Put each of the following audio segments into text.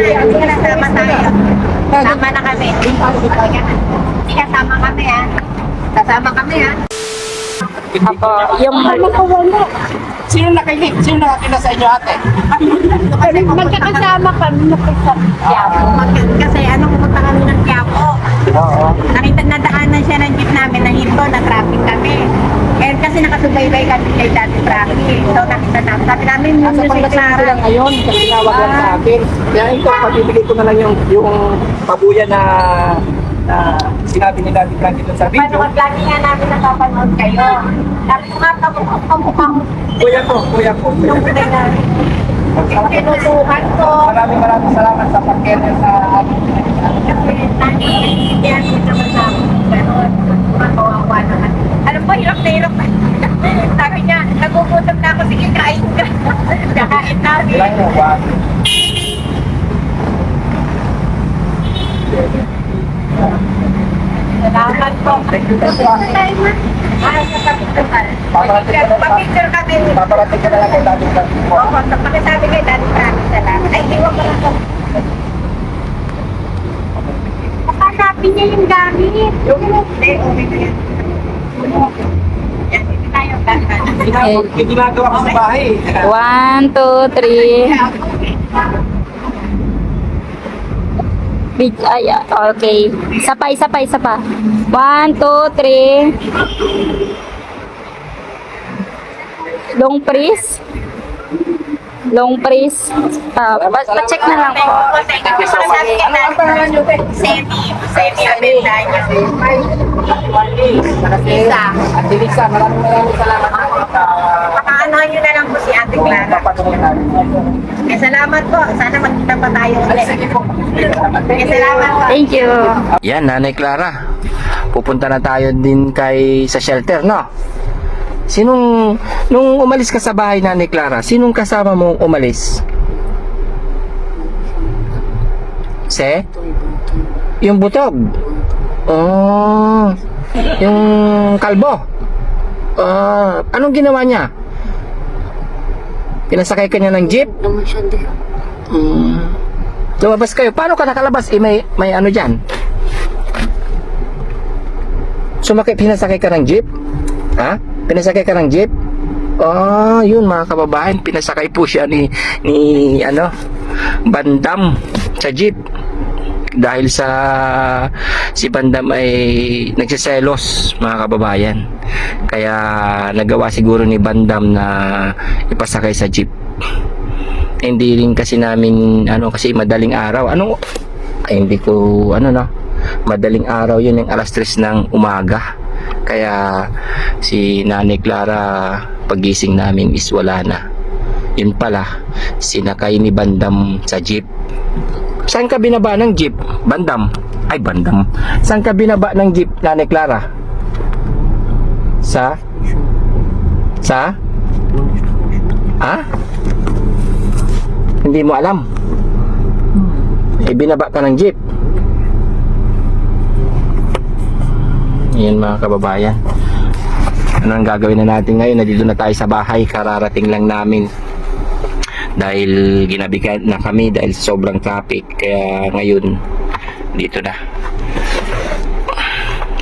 Sama tayo. Sama na kami. Sige, sama kami ha. Kasama kami ah. ha. Ah. Ako, yung... Sino nakinig? Sino nakakita sa inyo ate? Magkakasama kami. Ah. Magkakasama. Kasi ano, pumunta kami ng Quiapo. Oo. Nakita na daanan siya ng jeep namin na hinto, na traffic kami. Kasi nakasubaybay kami kay Dati Traffic. So, nakita namin. Sabi namin, yung Nasa music na sila ngayon, kasi nawag lang sa akin. Kaya ito, pabibigay ko na lang yung, yung pabuya na, na sinabi ni Daddy Frankie doon sa video. Panood lagi nga namin nakapanood kayo. Sabi ko nga, kamukha mo. Kuya ko, kuya ko. kuya Yung ko. kulay na tinutukan ko. Maraming maraming salamat sa pagkenya sa ating Yan, naman sa gano'n. Makawawa naman. Alam mo, hirap na hirap. Sabi niya, nagugutom na ako, sige, kain ka. Kakain namin. Ilan mo ba? Salamat po. Thank you, Tess, ah. Ah, sa kapitulan. Paparating ka na ba? Pa-picture kami. Paparating ka na lang kay Daddy. Oo, sa pakisabi kay Daddy Frankie salamat. Ay, iwan ko lang to. Hanapin niya yung gamit. Yung Hindi, okay na yan. Yan, hindi tayo ginagawa ko sa bahay. one, two, three. Big, ay, ah, okay. Isa pa, isa pa, isa pa. One, two, three. Long press. Long press. Ah, pa- pa-check na lang po. Thank you so much. Ano ang pangalan niyo, te? Semi. Semi Avendaño. Lisa. Ate Lisa, maraming maraming salamat po. At, ah, Pakaanohan nyo na lang po si Ate Clara. Eh, salamat po. Sana magkita pa tayo Ay, ulit. Eh, salamat po. Thank you. Yan, Nanay Clara. Pupunta na tayo din kay sa shelter, no? Sinong nung umalis ka sa bahay, Nanay Clara? Sinong kasama mong umalis? Se? Yung butog. Oh. Yung kalbo. Ah, anong ginawa niya? Pinasakay ka niya ng jeep? Hmm. Lumabas kayo. Paano ka nakalabas? Eh, may, may ano dyan? Sumakay, pinasakay ka ng jeep? Ha? Pinasakay ka ng jeep? Oh, yun mga kababayan, pinasakay po siya ni ni ano, Bandam sa jeep. Dahil sa si Bandam ay nagsiselos mga kababayan. Kaya nagawa siguro ni Bandam na ipasakay sa jeep. Hindi rin kasi namin ano kasi madaling araw. Ano ay hindi ko ano no. Madaling araw yun yung alas 3 ng umaga. Kaya si Nanay Clara pagising namin is wala na. Yun pala, sinakay ni Bandam sa jeep. Saan ka binaba ng jeep? Bandam. Ay, Bandam. Saan ka binaba ng jeep, Nanay Clara? Sa? Sa? Ha? Hindi mo alam. Eh, binaba ka ng jeep. Yan mga kababayan. Ano ang gagawin na natin ngayon? Nandito na tayo sa bahay. Kararating lang namin. Dahil ginabi ka- na kami dahil sobrang traffic. Kaya ngayon, dito na.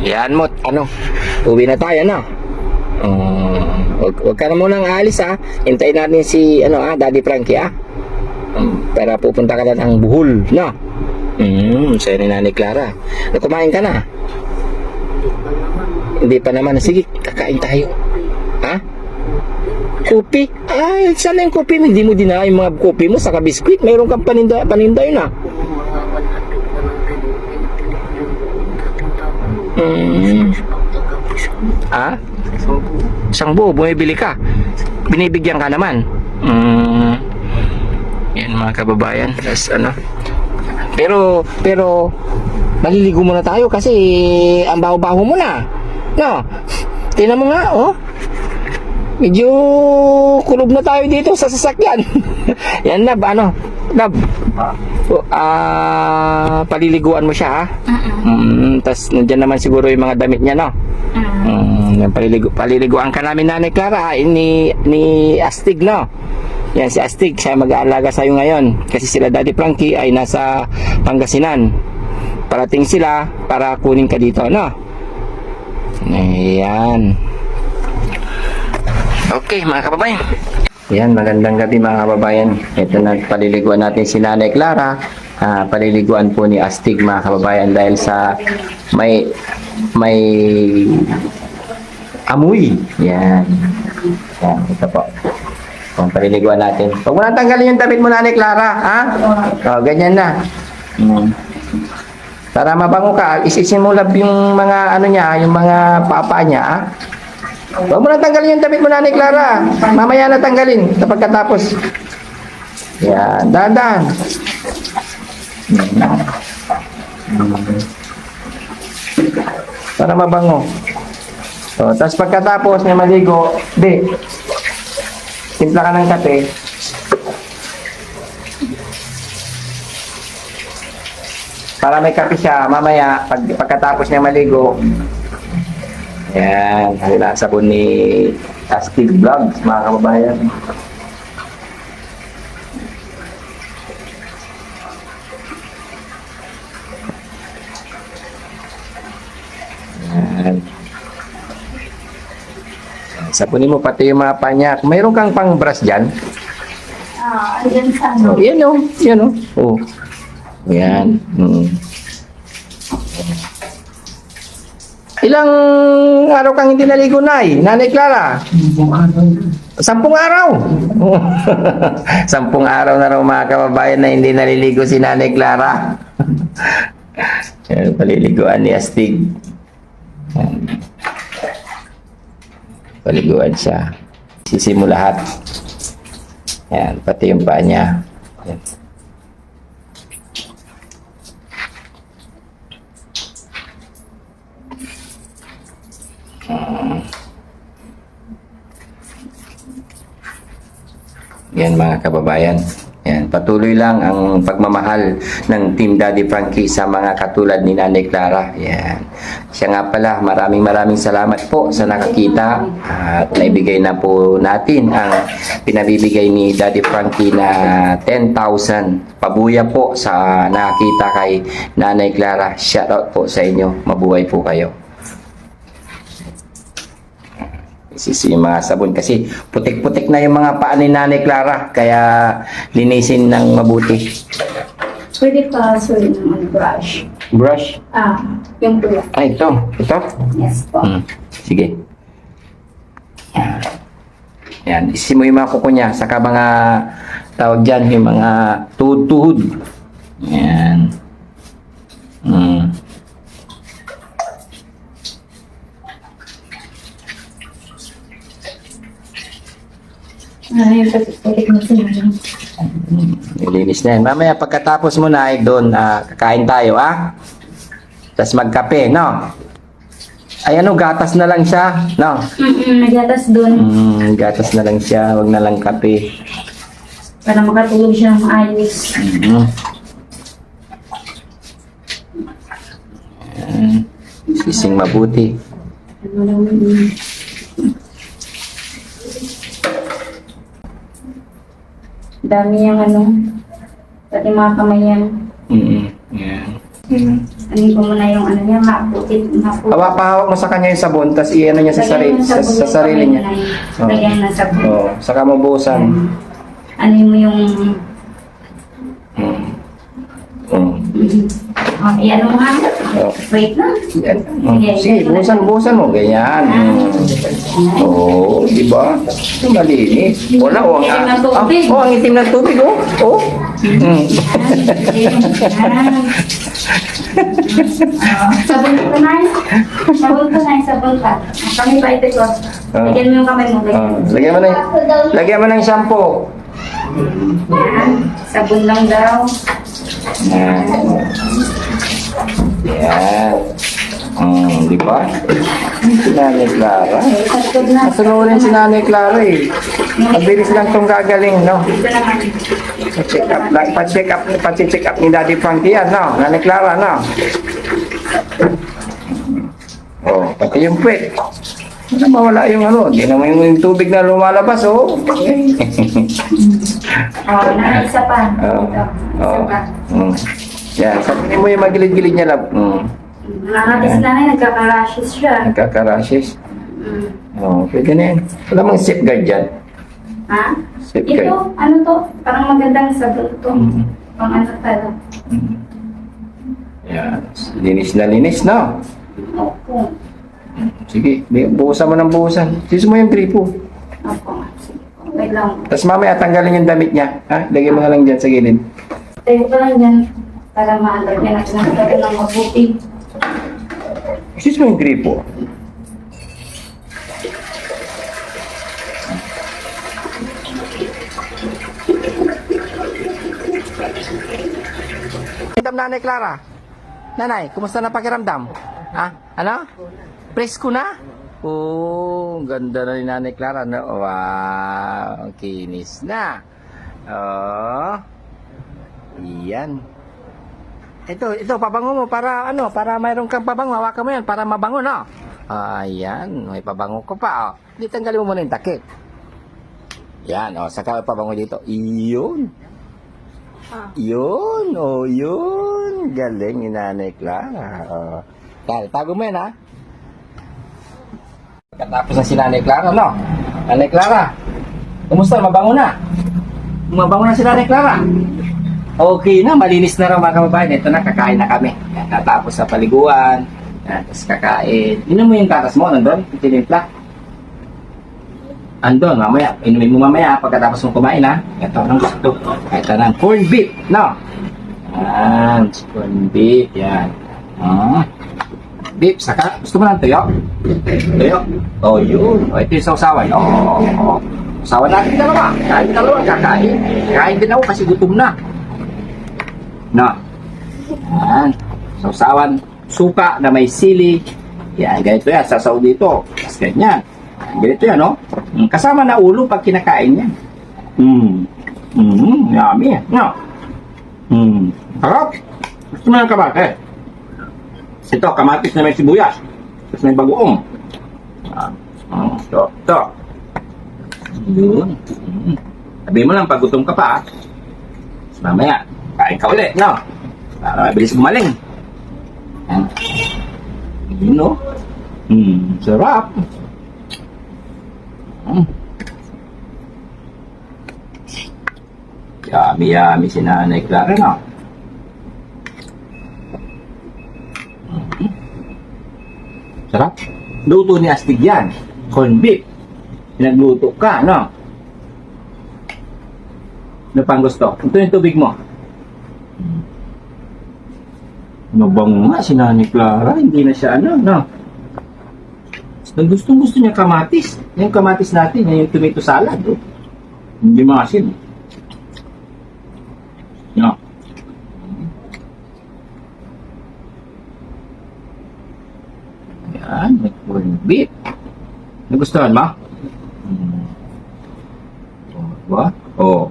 Yan mo, ano, uwi na tayo, no? Um, wag, wag ka na munang aalis, ha? Hintayin natin si, ano, ah, Daddy Frankie, ah. Um, para pupunta ka na ng buhol, no? Hmm, sa'yo ni Nanay Clara. Ano, kumain ka na? Hindi pa naman. Sige, kakain tayo. Ha? Kopi? Ay, sana yung kopi mo. Hindi mo dinala yung mga kopi mo sa biskwit. Mayroon kang paninda, paninda yun ah. Mm. Ha? Isang buo, bumibili ka. Binibigyan ka naman. Mm. Yan mga kababayan. Tapos ano. Pero, pero, maliligo muna tayo kasi ang baho-baho mo na. No? Tingnan mo nga, oh. Medyo kulog na tayo dito sa sasakyan. Yan, Nab, ano? Nab, ah, paliliguan mo siya, ha? Mm, Tapos, nandyan naman siguro yung mga damit niya, no? Mm, yan, paliligo, paliliguan ka namin, Nanay Clara, ni, ni Astig, no? Yan, si Astig, siya mag-aalaga sa'yo ngayon. Kasi sila Daddy Frankie ay nasa Pangasinan. Parating sila para kunin ka dito, no? Ayan. Okay, mga kababayan. Yan, magandang gabi mga kababayan. Ito na, paliliguan natin si Nanay Clara. Ah, paliliguan po ni Astig mga kababayan dahil sa may may amoy. Yan. Yan, ito po. Kung paliliguan natin. Huwag mo na tanggalin yung damit mo, Nanay Clara. Ha? O, ganyan na. Hmm. Para mabango ka, isisimulab yung mga ano niya, yung mga papa niya, ha? Huwag mo na tanggalin yung damit mo, Nanay Clara. Mamaya na tanggalin kapag katapos. Yan, dahan-dahan. Para mabango. So, tapos pagkatapos niya maligo, di, timpla ka ng kape. Para may kape siya, mamaya, pag, pagkatapos niya maligo, yan, wala sabon ni Astig Vlogs, mga kababayan. Yan. Sapunin mo pati yung mga panyak. Mayroon kang pang brush dyan? Ah, andyan sa ano. Oh, yan o. Yan o. Oh. Yan. Mm. Ilang araw kang hindi naligo, Nay? Nanay Clara? Sampung araw. Sampung araw na raw mga kababayan na hindi naliligo si Nanay Clara. Paliliguan ni Astig. Paliguan siya. Sisi mo lahat. Yan, pati yung paa niya. Yan. Yan mga kababayan. Yan, patuloy lang ang pagmamahal ng Team Daddy Frankie sa mga katulad ni Nanay Clara. Yan. Siya nga pala, maraming maraming salamat po sa nakakita at naibigay na po natin ang pinabibigay ni Daddy Frankie na 10,000 pabuya po sa nakakita kay Nanay Clara. Shout out po sa inyo. Mabuhay po kayo. Isisi yung mga sabon kasi putik-putik na yung mga paa ni Nanay Clara kaya linisin ng mabuti. Pwede pa, sorry, ng brush. Brush. Ah, yung pula. Ay, ito. Ito. Yes po. Hmm. Sige. Yan. Isisi mo yung mga kuko niya. Saka mga tawag dyan, yung mga tuhod-tuhod. Yan. Hmm. Yung pagkakalik mo sila. Nilinis na yan. Mamaya pagkatapos mo na ay doon, ah, kakain tayo, ah. Tapos magkape, no? Ay ano, gatas na lang siya, no? Mm-mm, nagatas doon Mm, gatas na lang siya, wag na lang kape. para makatulog siya ng ayos. Mm. Yan. Sising mabuti. Ano lang yun. Dami yung ano, pati mga kamay yan. Mm. Yan. Ano ko muna yung ano niya, maputit, maputit. Hawa, pahawak mo sa kanya yung sabon, tapos i-ano niya sa, sarili, sa, sa sarili niya. Oh. Lagyan na sabon. Oh, saka mo buhusan. Ano mo yung... Mm. Mm. Oh, iyan mo? Oh. Wait na. Yan. Mm. Sige, buhusan, buhusan mo. Ganyan. Oo, oh, di ba? Ito malinis. Wala, oh, ang, Itim na ah, tubig. oh, ang itim ng tubig, oh. Oh. Mm. Ah, sabon ko na Sabon ko na sabon ka. Kami pa ito ko. Lagyan mo yung kamay mo. Ah, Lagyan. mo ng, lagyan mo ng shampoo. Yan. Sabon lang daw. Yan. Yan. Mm, di ba? Si Nanay Clara. Masunurin si Nanay Clara eh. Mabilis lang itong gagaling, no? Pa-check up, pa-check up, pa-check up ni Daddy Frankie yan, no? Nanay Clara, no? Oh, pati yung puwet. Ano mawala yung ano? Di naman yung tubig na lumalabas, oh. Oh, na isa pa. Oh. Ito. Isa Oh. pa. Mm. Yan, sabihin mo yung magilid-gilid niya lang. Mm. Nakakati si nanay, nagkaka-rashes siya. Nagkaka-rashes. Mm. Oo, pwede na yan. Wala mang safeguard dyan. Ha? Safeguard. Ito, ano to? Parang magandang sabon to. Mhm. Pang ano pala. Yan. Linis na linis, no? Opo. Sige, may- buhusan mo ng buhusan. Sis mo yung gripo. Opo. Wait lang. Tapos mamaya tanggalin yung damit niya. Ha? Lagay mo na lang dyan sa gilid. Tayo ko lang dyan para maalagyan natin ang tagal ng mabuti. Sis mo yung gripo. Pakiramdam Nanay Clara. Nanay, kumusta na pakiramdam? Ha? Ano? Presko na? Oo, ganda na ni Nanay Clara. No? Wow, kinis na. Oh. Iyan. Ito, ito, pabango mo para ano, para mayroon kang pabango. Hawakan mo yan para mabango, no? Ayan, may pabango ko pa, oh. Di tanggalin mo muna yung takip. Yan, oh, saka pabango dito. Iyon. Yun, oh, yun. Galing ni Nanay Clara. Oh. Dahil, tago mo yan, ha? Pagkatapos na si Nanay Clara, no? Nanay Clara, kumusta? Mabango na? Mabango na si Nanay Clara? Okay na, malinis na raw mga kababayan. Ito na, kakain na kami. Yan, tatapos sa paliguan. Yan, tapos kakain. Inom mo yung katas mo, nandun? Tinimpla. Andun, mamaya. Inumin mo mamaya pagkatapos mong kumain, ha? Ito, anong gusto? Ito na, corn beef, no? Yan, corn beef, yan. Ah. Beef, saka, gusto mo ng tuyo? Tuyo? Oh, yun. Oh, ito yung sausawan. Oh, oh, oh. Sausawan natin dalawa. Kain dalawa, kakain. Kain din ako kasi gutom na. No. Yan. Sausawan, suka na may sili. Yan, ganito yan. Sasaw dito. Tapos ganyan. Yan, Ganito yan, no? Mm, Kasama na ulo pag kinakain yan. Mm. Mm, yummy. No? Mm. Harap. Gusto mo ng kabate? Ito, kamatis na may sibuyas. Tapos may bagoong. Ah, oh, ito, ito. Yun. Mm. Sabi mo lang, pag gutom ka pa, mamaya, kain ka ulit, no? Para mabilis gumaling. Yan. Yun, no? Hmm, sarap. Hmm. Yummy, yummy si Nanay Clara, no? Sarap. Luto ni Astig yan. Corn beef. Pinagluto ka, no? Ano pang gusto? Ito yung tubig mo. Mabango nga si Nanay Clara. Hindi na siya ano, no? Ang gustong gusto niya kamatis. Yung kamatis natin, yung tomato salad. Oh. Hindi maasin. No. Yan, may corned beef. Nagustuhan mo? Hmm. Diba? Oh.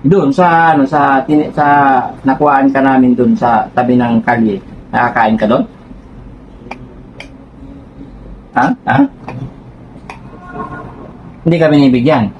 Doon sa ano sa tin- sa nakuhaan ka namin doon sa tabi ng kalye. Nakakain ka doon? Ha? Ha? Hindi kami nibigyan.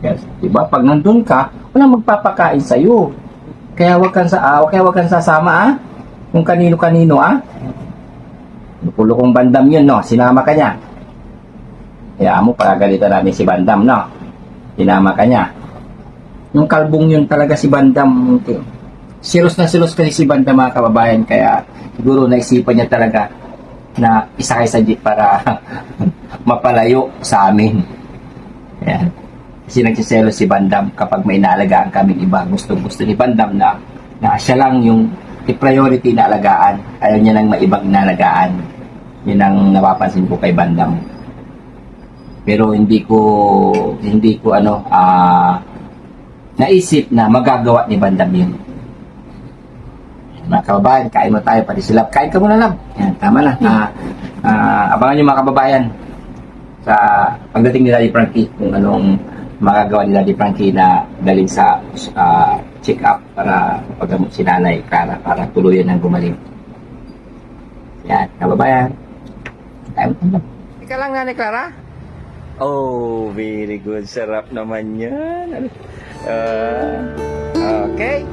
Yes. Diba? Pag nandun ka, walang magpapakain sa'yo. Kaya wag kang sa ah, kaya wag kang sasama ah. Kung kanino-kanino ah. Lukulo kong bandam yun, no? Sinama ka niya. Kaya mo, pagagalitan namin si Bandam, no? Sinama ka niya. Yung kalbong yun talaga si Bandam. Silos na silos kasi si Bandam mga kababayan. Kaya siguro naisipan niya talaga na isakay sa jeep para mapalayo sa amin. Yan. Kasi nagsiselo si Bandam kapag may naalagaan kami iba. Gusto gusto ni Bandam na, na siya lang yung i-priority na alagaan. Ayaw niya lang maibang nalagaan. Yun ang napapansin ko kay Bandam. Pero hindi ko hindi ko ano ah naisip na magagawa ni Bandam yun. Mga kababayan, kain mo tayo pati sila. Kain ka muna lang. Yan, tama na. Ah, ah, abangan nyo mga kababayan sa pagdating ni Daddy Frankie kung anong magagawa ni Daddy Frankie na galing sa ah, check-up para paggamot si Nanay Clara para tuluyan ng gumaling. Yan, kababayan. Kain mo lang. Ika lang, Nanay Clara? Oh, very good. Sarap naman yan. Ah, okay.